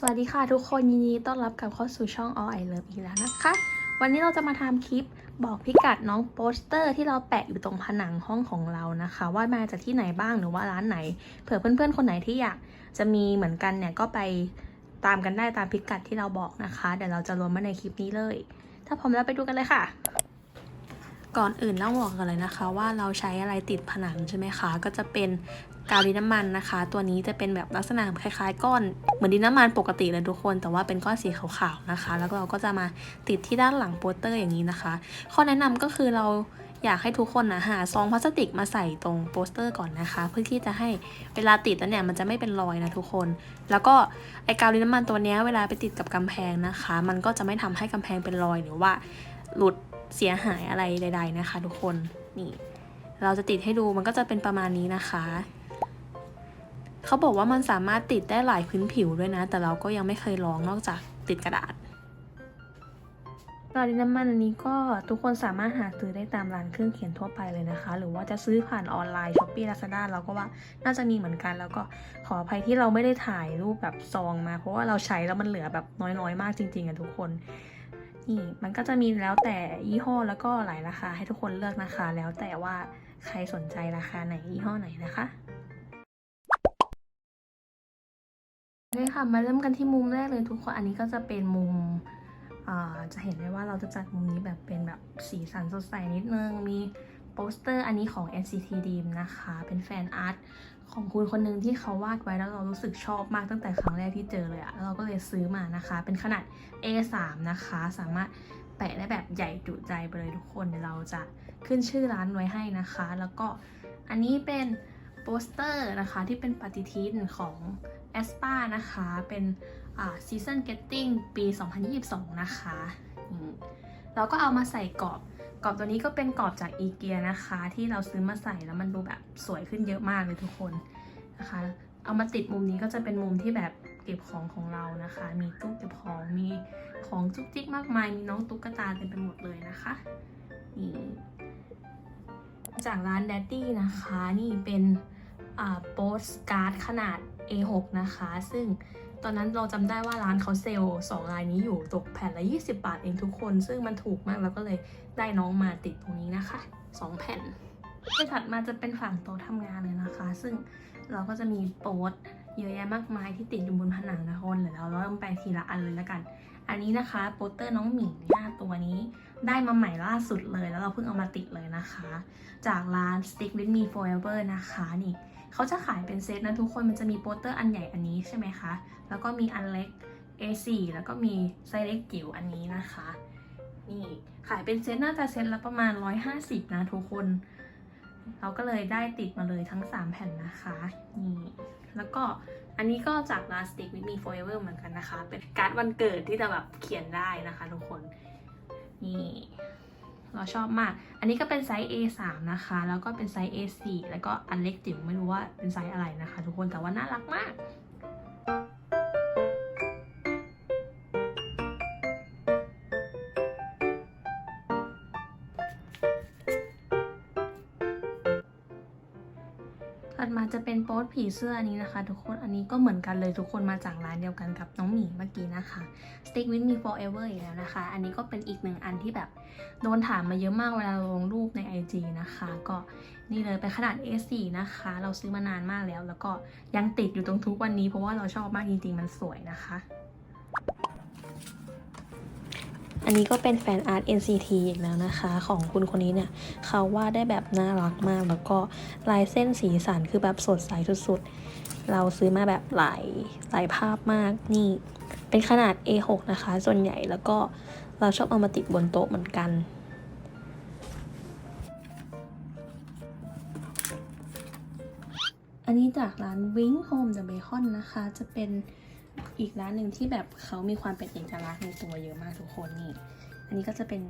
สวัสดีค่ะทุกคนยินดีต้อนรับกลับเข้าสู่ช่อง All I Love อีกแล้วนะคะ วันนี้เราจะมาทำคลิปบอกพิกัดน้องโปสเตอร์ที่เราแปะอยู่ตรงผนังห้องของเรานะคะ ว่ามาจากที่ไหนบ้างหรือว่าร้านไหน เผื่อเพื่อนๆ คนไหนที่อยากจะมีเหมือนกันเนี่ยก็ไปตามกันได้ตามพิกัดที่เราบอกนะคะ เดี๋ยวเราจะรวมมาในคลิปนี้เลย ถ้าพร้อมแล้วไปดูกันเลยค่ะ ก่อนอื่นต้องบอกกันเลยนะคะ ว่าเราใช้อะไรติดผนังใช่ไหมคะ ก็จะเป็นกาวดินน้ำมันนะคะ ตัวนี้จะเป็นแบบลักษณะคล้ายๆ ก้อนเหมือนดินน้ำมันปกติเลยทุกคน แต่ว่าเป็นก้อนสีขาวๆนะคะ แล้วเราก็จะมาติดที่ด้านหลังโปสเตอร์อย่างนี้นะคะ ข้อแนะนำก็คือเราอยากให้ทุกคนนะหาซองพลาสติกมาใส่ตรงโปสเตอร์ก่อนนะคะ เพื่อที่จะให้เวลาติดแล้วเนี่ยมันจะไม่เป็นรอยนะทุกคน แล้วก็ไอกาวดินน้ำมันตัวเนี้ยเวลาไปติดกับกำแพงนะคะ มันก็จะไม่ทำให้กำแพงเป็นรอยหรือว่าหลุด เสียหายอะไรใด ๆนะคะ ทุกคนนี่เราจะติดให้ดูมันก็จะเป็นประมาณนี้นะคะเขาบอกว่ามันสามารถติดได้หลายพื้นผิวด้วยนะ แต่เราก็ยังไม่เคยลองนอกจากติดกระดาษกาดินน้ำมันอันนี้ก็ทุกคนสามารถหาซื้อได้ตามร้านเครื่องเขียนทั่วไปเลยนะคะ หรือว่าจะซื้อผ่านออนไลน์ช้อปปี้ลาซาด้าเราก็ว่าน่าจะมีเหมือนกัน แล้วก็ขออภัยที่เราไม่ได้ถ่ายรูปแบบซองมา เพราะว่าเราใช้แล้วมันเหลือแบบน้อยๆ มากจริงๆอะทุกคน นี่มันก็จะมีแล้วแต่ยี่ห้อแล้วก็หลายราคาให้ทุกคนเลือกนะคะ แล้วแต่ว่าใครสนใจราคาไหนยี่ห้อไหนนะคะโอเคค่ะมาเริ่มกันที่มุมแรกเลยทุกคนอันนี้ก็จะเป็นมุมจะเห็นได้ว่าเราจะจัดมุมนี้แบบเป็นแบบสีสันสดใสนิดนึง มีโปสเตอร์อันนี้ของ NCT Dream นะคะ เป็นแฟนอาร์ต ของคุณคนหนึ่งที่เขาวาดไว้แล้วเรารู้สึกชอบมากตั้งแต่ครั้งแรกที่เจอเลยอะเราก็เลยซื้อมานะคะ เป็นขนาด A3 นะคะ สามารถแปะได้แบบใหญ่จุใจไปเลยทุกคนเดี๋ยวเราจะขึ้นชื่อร้านไว้ให้นะคะ แล้วก็อันนี้เป็นโปสเตอร์นะคะที่เป็นปฏิทินของ a s p a นะคะ เป็นอ่า Season Getting ปี 2022 นะคะ เราก็เอามาใส่กรอบ กรอบตัวนี้ก็เป็นกรอบจากอีเกียนะคะ ที่เราซื้อมาใส่แล้วมันดูแบบสวยขึ้นเยอะมากเลยทุกคนนะคะ เอามาติดมุมนี้ก็จะเป็นมุมที่แบบเก็บของของเรานะคะ มีตู้เก็บของมีของจุกจิกมากมายมีน้องตุ๊กตาเต็มไปหมดเลยนะคะนี่จากร้านแดดดี้นะคะนี่เป็นอ่าโปสการ์ดขนาด A6 นะคะ ซึ่ง ตอนนั้นเราจำได้ว่าร้านเขาเซลล์สองลายนี้อยู่ตกแผ่นละ 20 บาทเองทุกคน ซึ่งมันถูกมากแล้วก็เลยได้น้องมาติดตรงนี้นะคะ 2 แผ่นที่ถัดมาจะเป็นฝั่งโต๊ะทำงานเลยนะคะ ซึ่งเราก็จะมีโปสเยอะแยะมากมายที่ติดอยู่บนผนังนะคนเดี๋ยวเราเริ่มไปทีละอันเลยละกัน อันนี้นะคะโปสเตอร์น้องหมิงหน้าตัวนี้ ได้มาใหม่ล่าสุดเลย แล้วเราเพิ่งเอามาติดเลยนะคะ จากร้าน Stick with me forever นะคะนี่เขาจะขายเป็นเซตนะทุกคนมันจะมีโปสเตอร์อันใหญ่อันนี้ใช่ไหมคะ แล้วก็มีอันเล็ก A4 แล้วก็มีไซส์เล็กจิ๋วอันนี้นะคะ นี่ขายเป็นเซตน่าจะเซตละประมาณ 150 นะทุกคน เราก็เลยได้ติดมาเลยทั้ง 3 แผ่นนะคะนี่แล้วก็อันนี้ก็จากร้าน Stick with me forever เหมือนกันนะคะ เป็นการ์ดวันเกิดที่จะแบบเขียนได้นะคะทุกคน นี่เราชอบมาก อันนี้ก็เป็นไซส์ A3 นะคะ แล้วก็เป็นไซส์ A4 แล้วก็อันเล็กจิ๋วไม่รู้ว่าเป็นไซส์อะไรนะคะ ทุกคนแต่ว่าน่ารักมาก ดมาจะเป็นโป๊ตผีเสื้ออันนี้นะคะ ทุกคนอันนี้ก็เหมือนกันเลยทุกคนมาจากร้านเดียวกันกับน้องหมีเมื่อกี้นะคะ Stick with me forever อีกแล้วนะคะ อันนี้ก็เป็นอีกหนึ่งอันที่แบบโดนถามมาเยอะมากเวลาลงรูปใน IG นะคะ ก็นี่เลยเป็นขนาด A4 นะคะ เราซื้อมานานมากแล้ว แล้วก็ยังติดอยู่ตรงทุกวันนี้เพราะว่าเราชอบมากจริงๆมันสวยนะคะ อันนี้ก็เป็นแฟนอาร์ต NCT อีกแล้วนะคะ ของคุณคนนี้เนี่ยเขาวาดได้แบบน่ารักมาก แล้วก็ลายเส้นสีสันคือแบบสดใสสุดๆ เราซื้อมาแบบหลายหลายภาพมากนี่ เป็นขนาด A6 นะคะ ส่วนใหญ่แล้วก็เราชอบเอามาติดบนโต๊ะเหมือนกันอันนี้จากร้าน Wing Home the Bacon นะคะ จะเป็น อีกร้านหนึ่งที่แบบเขามีความเป็นเอกลักษณ์ในตัวเยอะมากทุกคนนี่ อันนี้ก็จะเป็น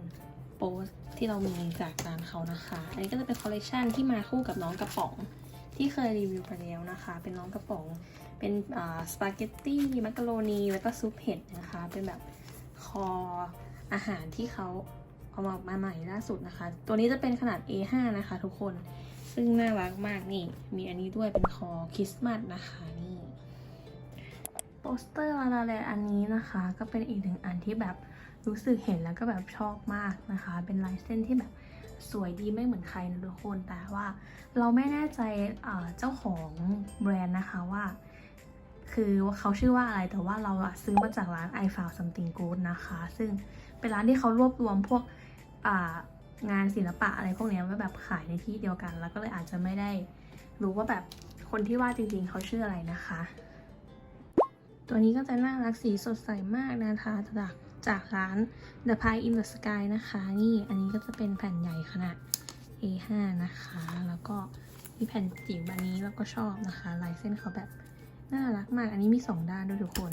โปสที่เรามีจากร้านเขานะคะ อันนี้ก็จะเป็นคอลเลกชันที่มาคู่กับน้องกระป๋อง ที่เคยรีวิวไปแล้วนะคะ เป็นน้องกระป๋อง เป็นสปาเกตตี้มักกะโรนี แล้วก็ซุปเห็ดนะคะ เป็นแบบคออาหารที่เขาเอามามาใหม่ล่าสุดนะคะ ตัวนี้จะเป็นขนาด A5 นะคะทุกคน ซึ่งน่ารักมากนี่ มีอันนี้ด้วยเป็นคอคริสต์มาสนะคะ สเตอร์ลาลาแลนอันนี้นะคะ ก็เป็นอีกหนึ่งอันที่แบบรู้สึกเห็นแล้วก็แบบชอบมากนะคะ เป็นลายเส้นที่แบบสวยดีไม่เหมือนใครนะทุกคน แต่ว่าเราไม่แน่ใจเจ้าของแบรนด์นะคะว่า คือว่าเขาชื่อว่าอะไรแต่ว่าเราซื้อมาจากร้าน I found something good นะคะ ซึ่งเป็นร้านที่เขารวบรวมพวกงานศิลปะอะไรพวกนี้ไว้แบบขายในที่เดียวกัน แล้วก็เลยอาจจะไม่ได้รู้ว่าแบบคนที่ว่าจริงๆเขาชื่ออะไรนะคะ ตัวนี้ก็จะน่ารักสีสดใสมากนะคะจากจากร้าน The Pie in the Sky นะคะ นี่อันนี้ก็จะเป็นแผ่นใหญ่ขนาด A5 นะคะ แล้วก็มีแผ่นจิ๋วแบบนี้แล้วก็ชอบนะคะลายเส้นเขาแบบน่ารักมาก อันนี้มีสองด้านด้วยทุกคน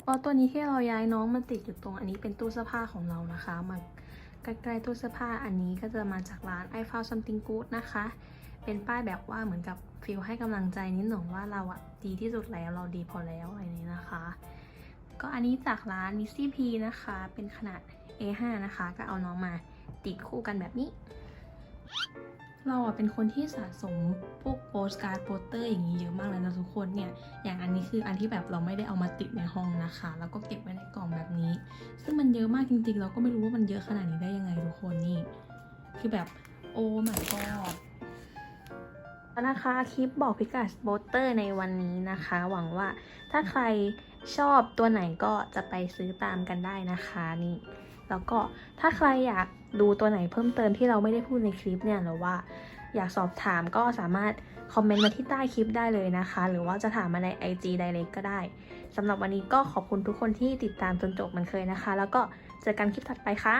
เพราะตัวนี้ที่เราย้ายน้องมาติดอยู่ตรงอันนี้เป็นตู้เสื้อผ้าของเรานะคะมาใกล้ๆตู้เสื้อผ้าอันนี้ก็จะมาจากร้าน I found something good นะคะ เป็นป้ายแบบว่าเหมือนกับ ฟิลให้กำลังใจนิดหน่อยว่าเราอะดีที่สุดแล้วเราดีพอแล้วอะไรนี้นะคะ ก็อันนี้จากร้าน m i s s y P นะคะ เป็นขนาด A5 นะคะ ก็เอาน้องมาติดคู่กันแบบนี้ เราอะเป็นคนที่สะสมพวกโปสการ์ดโปสเตอร์อย่างนี้เยอะมากเลยนะทุกคนเนี่ย อย่างอันนี้คืออันที่แบบเราไม่ได้เอามาติดในห้องนะคะ แล้วก็เก็บไว้ในกล่องแบบนี้ ซึ่งมันเยอะมากจริงๆ เราก็ไม่รู้ว่ามันเยอะขนาดนี้ได้ยังไงทุกคนนี่ คือแบบโอ้ my god นะคะคลิปบอกพิกัดโบเตอร์ในวันนี้นะคะ หวังว่าถ้าใครชอบตัวไหนก็จะไปซื้อตามกันได้นะคะนี่แล้วก็ถ้าใครอยากดูตัวไหนเพิ่มเติมที่เราไม่ได้พูดในคลิปเนี่ยหรือว่าอยากสอบถามก็สามารถคอมเมนต์มาที่ใต้คลิปได้เลยนะคะ หรือว่าจะถามมาใน IG Direct ก็ได้สำหรับวันนี้ก็ขอบคุณทุกคนที่ติดตามจนจบเหมันเคยนะคะ แล้วก็เจอกันคลิปถัดไปค่ะ